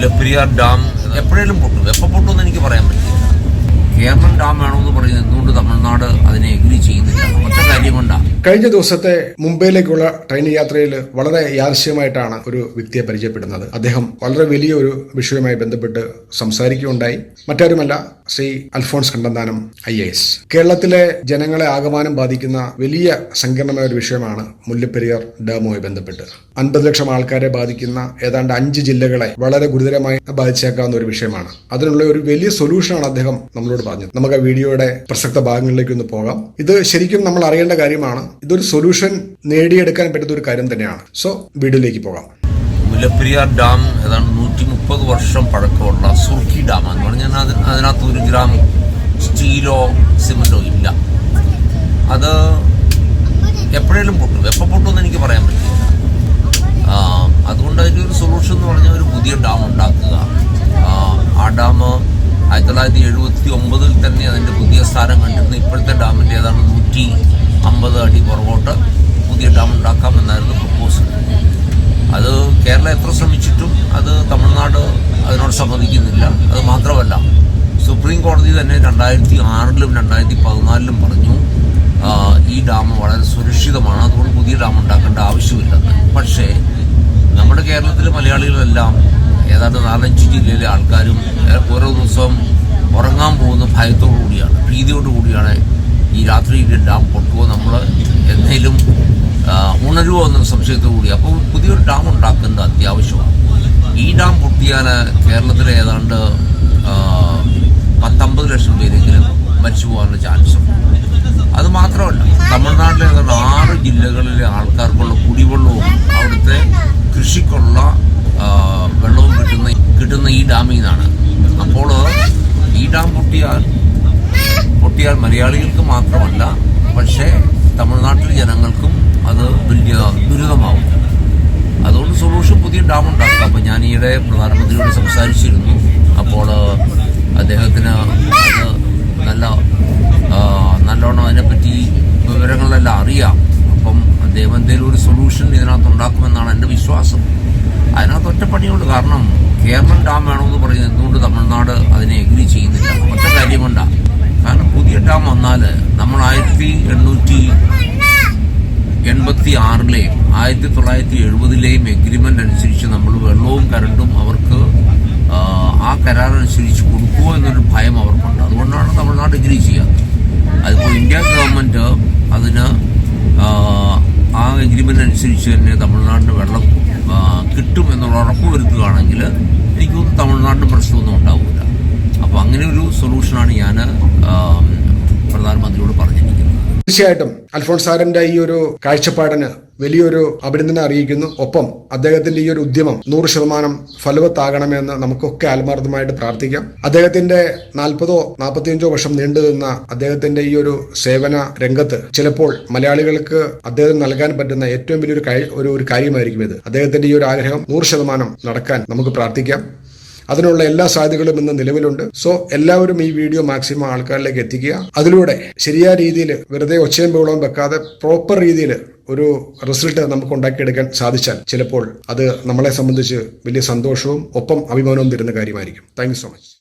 Mullaperiyar dam എപ്പോഴേലും പൊട്ടും എപ്പോൾ പൊട്ടുമെന്ന് എനിക്ക് പറയാൻ പറ്റില്ല. കേരളം ഡാം വേണമെന്ന് പറയുന്നത് എന്തുകൊണ്ട് തമിഴ്നാട് അതിനെ എഗ്രി കൊണ്ടാണ് കഴിഞ്ഞ ദിവസത്തെ മുംബൈയിലേക്കുള്ള ട്രെയിൻ യാത്രയിൽ വളരെ യാദൃശ്യമായിട്ടാണ് ഒരു വ്യക്തിയെ പരിചയപ്പെടുന്നത്. അദ്ദേഹം വളരെ വലിയ ഒരു വിഷയവുമായി ബന്ധപ്പെട്ട് സംസാരിക്കുകയുണ്ടായി. മറ്റാരുമല്ല Shri Alphons Kannanthanam I A S. കേരളത്തിലെ ജനങ്ങളെ ആകമാനം ബാധിക്കുന്ന വലിയ സങ്കീർണമായ ഒരു വിഷയമാണ് മുല്ലപ്പെരിയാർ ഡാമുമായി ബന്ധപ്പെട്ട്. അൻപത് ലക്ഷം ആൾക്കാരെ ബാധിക്കുന്ന ഏതാണ്ട് അഞ്ച് ജില്ലകളെ വളരെ ഗുരുതരമായി ബാധിച്ചേക്കാവുന്ന ഒരു വിഷയമാണ്. അതിനുള്ള ഒരു വലിയ സൊല്യൂഷനാണ് അദ്ദേഹം നമ്മളോട് പറഞ്ഞത്. നമുക്ക് ആ വീഡിയോയുടെ പ്രസക്ത ഭാഗങ്ങളിലേക്ക് ഒന്ന് പോകാം. ഇത് ശരിക്കും നമ്മൾ അറിയേണ്ട കാര്യമാണ്. ഇതൊരു സൊല്യൂഷൻ നേടിയെടുക്കാൻ പറ്റുന്ന ഒരു കാര്യം തന്നെയാണ്. സോ വീഡിയോയിലേക്ക് പോകാം. മുല്ലപ്പെരിയാർ ഡാം ഏതാണ്ട് നൂറ്റി മുപ്പത് വർഷം പഴക്കമുള്ള സുർക്കി ഡാം എന്ന് പറഞ്ഞാൽ അത് അതിനകത്ത് ഒരു ഗ്രാം സ്റ്റീലോ സിമെന്റോ ഇല്ല. അത് എപ്പോഴേലും പൊട്ടും. എപ്പോൾ പൊട്ടുമെന്ന് എനിക്ക് പറയാൻ പറ്റില്ല. അതുകൊണ്ട് അതിന്റെ ഒരു സൊല്യൂഷൻ എന്ന് പറഞ്ഞാൽ ഒരു പുതിയ ഡാം ഉണ്ടാക്കുക. ആ ഡാം ആയിരത്തി തൊള്ളായിരത്തി എഴുപത്തി ഒമ്പതിൽ തന്നെ അതിന്റെ പുതിയ സ്ഥാനം കണ്ടിരുന്നു. ഇപ്പോഴത്തെ ഡാമിന്റെ ഏതാണ് നൂറ്റി അമ്പത് അടി പുറകോട്ട് പുതിയ ഡാം ഉണ്ടാക്കാമെന്നായിരുന്നു പ്രപ്പോസൽ അത് കേരളം എത്ര ശ്രമിച്ചിട്ടും അത് തമിഴ്നാട് അതിനോട് സമ്മതിക്കുന്നില്ല. അത് മാത്രമല്ല സുപ്രീം കോടതി തന്നെ രണ്ടായിരത്തി ആറിലും രണ്ടായിരത്തി പതിനാലിലും പറഞ്ഞു ഈ ഡാം വളരെ സുരക്ഷിതമാണ് അതുകൊണ്ട് പുതിയ ഡാം ഉണ്ടാക്കേണ്ട ആവശ്യമില്ലെന്ന് പക്ഷേ നമ്മുടെ കേരളത്തിലെ മലയാളികളെല്ലാം ഏതാണ്ട് നാലഞ്ച് ജില്ലയിലെ ആൾക്കാരും ഓരോ ദിവസവും ഉറങ്ങാൻ പോകുന്ന ഭയത്തോടു കൂടിയാണ് ഭീതിയോടു കൂടിയാണ് ഈ രാത്രി ഡാം പൊട്ടുമോ നമ്മൾ എന്തെങ്കിലും ഉണരുവോ എന്ന സംശയത്തോടു കൂടി. അപ്പോൾ പുതിയൊരു ഡാം ഉണ്ടാക്കേണ്ടത് അത്യാവശ്യമാണ്. ഈ ഡാം പൊട്ടിയാൽ കേരളത്തിലെ ഏതാണ്ട് പത്തമ്പത് ലക്ഷം പേരെങ്കിലും മരിച്ചു പോകാനുള്ള ചാൻസ് അത് മാത്രമല്ല തമിഴ്നാട്ടിലെ ഏതാണ്ട് ആറ് ജില്ലകളിലെ ആൾക്കാർക്കുള്ള കുടിവെള്ളവും അവിടുത്തെ കൃഷിക്കുള്ള വെള്ളവും കിട്ടുന്ന കിട്ടുന്ന ഈ ഡാമിൽ നിന്നാണ്. അപ്പോൾ ഈ ഡാം പൊട്ടിയാൽ പൊട്ടിയാൽ മലയാളികൾക്ക് മാത്രമല്ല പക്ഷേ തമിഴ്നാട്ടിലെ ജനങ്ങൾക്കും അത് വലിയ ദുരിതമാവും. അതുകൊണ്ട് സൊല്യൂഷൻ പുതിയ ഡാം ഉണ്ടാക്കുക അപ്പോൾ ഞാൻ ഈയിടെ പ്രധാനമന്ത്രിയോട് സംസാരിച്ചിരുന്നു. അപ്പോൾ അദ്ദേഹത്തിന് നല്ല നല്ലോണം അതിനെപ്പറ്റി വിവരങ്ങളെല്ലാം അറിയാം. അപ്പം അദ്ദേഹം എന്തെങ്കിലും ഒരു സൊല്യൂഷൻ ഇതിനകത്ത് ഉണ്ടാക്കുമെന്നാണ് എന്റെ വിശ്വാസം. അതിനകത്ത് ഒറ്റപ്പണിയുണ്ട്. കാരണം കേരളം ഡാം വേണമെന്ന് പറയുന്നത് എന്തുകൊണ്ട് തമിഴ്നാട് അതിനെ എഗ്രി ചെയ്യുന്നില്ല? ഒറ്റ കാര്യം കൊണ്ടാണ് കാരണം പുതിയ ഡാം വന്നാൽ നമ്മൾ ആയിരത്തി എണ്ണൂറ്റി എൺപത്തി ആറിലെയും ആയിരത്തി തൊള്ളായിരത്തി എഴുപതിലെയും എഗ്രിമെന്റ് അനുസരിച്ച് നമ്മൾ വെള്ളവും കരണ്ടും അവർക്ക് ആ, കരാറനുസരിച്ച് കൊടുക്കുമോ എന്നൊരു ഭയം അവർക്കുണ്ട്. അതുകൊണ്ടാണ് തമിഴ്നാട് എഗ്രി ചെയ്യാത്തത് അതിപ്പോൾ ഇന്ത്യ ഗവൺമെന്റ് അതിന് ആ, ആ എഗ്രിമെന്റ് അനുസരിച്ച് തന്നെ തമിഴ്നാടിന് വെള്ളം കിട്ടും എന്നുള്ള ഉറപ്പ് വരുത്തുകയാണെങ്കിൽ എനിക്കൊന്നും തമിഴ്നാടിന് പ്രശ്നമൊന്നും ഉണ്ടാവില്ല അപ്പോൾ അങ്ങനെ ഒരു സൊല്യൂഷനാണ് ഞാൻ പ്രധാനമന്ത്രിയോട് പറഞ്ഞിരിക്കുന്നത്. തീർച്ചയായിട്ടും അൽഫോൺസ് സാറിന്റെ ഈ ഒരു കാഴ്ചപ്പാടിന് വലിയൊരു അഭിനന്ദനം അറിയിക്കുന്നു. ഒപ്പം അദ്ദേഹത്തിന്റെ ഈ ഒരു ഉദ്യമം നൂറ് ശതമാനം ഫലവത്താകണമെന്ന് നമുക്കൊക്കെ ആത്മാർത്ഥമായിട്ട് പ്രാർത്ഥിക്കാം. അദ്ദേഹത്തിന്റെ നാൽപ്പതോ നാൽപ്പത്തിയഞ്ചോ വർഷം നീണ്ടു നിന്ന അദ്ദേഹത്തിന്റെ ഈ ഒരു സേവന രംഗത്ത് ചിലപ്പോൾ മലയാളികൾക്ക് അദ്ദേഹം നൽകാൻ പറ്റുന്ന ഏറ്റവും വലിയൊരു ഒരു കാര്യമായിരിക്കും ഇത്. അദ്ദേഹത്തിന്റെ ഈ ഒരു ആഗ്രഹം നൂറ് ശതമാനം നടക്കാൻ നമുക്ക് പ്രാർത്ഥിക്കാം. അതിനുള്ള എല്ലാ സാധ്യതകളും ഇന്ന് നിലവിലുണ്ട്. സോ എല്ലാവരും ഈ വീഡിയോ മാക്സിമം ആൾക്കാരിലേക്ക് എത്തിക്കുക. അതിലൂടെ ശരിയായ രീതിയിൽ വെറുതെ ഒച്ചയും ബഹളവും വെക്കാതെ പ്രോപ്പർ രീതിയിൽ ഒരു റിസൾട്ട് നമുക്ക് ഉണ്ടാക്കിയെടുക്കാൻ സാധിച്ചാൽ ചിലപ്പോൾ അത് നമ്മളെ സംബന്ധിച്ച് വലിയ സന്തോഷവും ഒപ്പം അഭിമാനവും തരുന്ന കാര്യമായിരിക്കും. Thank so much